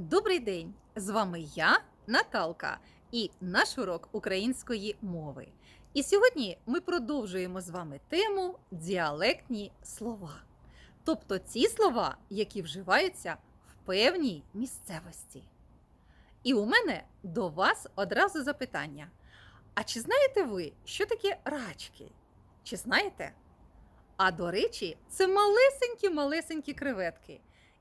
Добрий день! З вами я, Наталка, і наш урок української мови. І сьогодні ми продовжуємо з вами тему діалектні слова. Тобто ті слова, які вживаються в певній місцевості. І у мене до вас одразу запитання: а чи знаєте ви, що таке рачки? Чи знаєте? А до речі, це малесенькі-малесенькі креветки.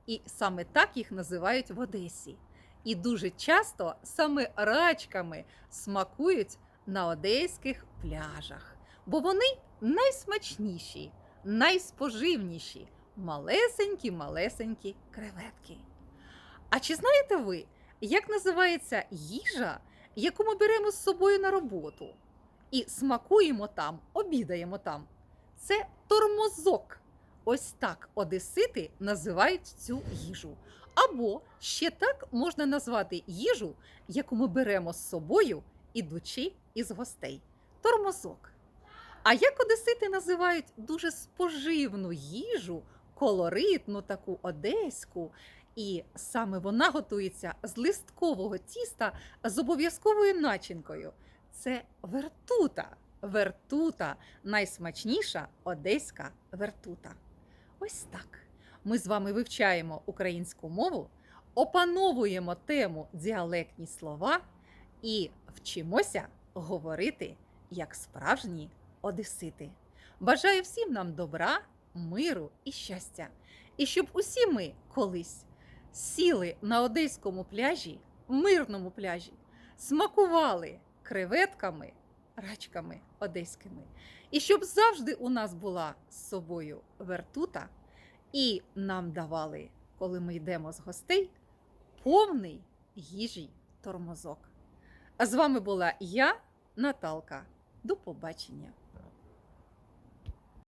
І саме так їх називають в Одесі. І дуже часто саме рачками смакують на одеських пляжах, бо вони найсмачніші, найспоживніші, малесенькі-малесенькі креветки. А чи знаєте ви, як називається їжа, яку ми беремо з собою на роботу? І смакуємо там, обідаємо там? Це тормозок. Ось так одесити називають цю їжу. Або ще так можна назвати їжу, яку ми беремо з собою, ідучи із гостей. Тормозок. А як одесити називають дуже споживну їжу, колоритну таку одеську, і саме вона готується з листкового тіста з обов'язковою начинкою. Це вертута. Вертута найсмачніша одеська вертута. Ось так. Ми з вами вивчаємо українську мову, опановуємо тему діалектні слова і вчимося говорити як справжні одесити. Бажаю всім нам добра, миру і щастя. І щоб усі ми колись сіли на одеському пляжі, мирному пляжі, смакували креветками, рачками одеськими. І щоб завжди у нас була з собою вертута, і нам давали, коли ми йдемо з гостей, повний їжі тормозок. А з вами була я, Наталка. До побачення!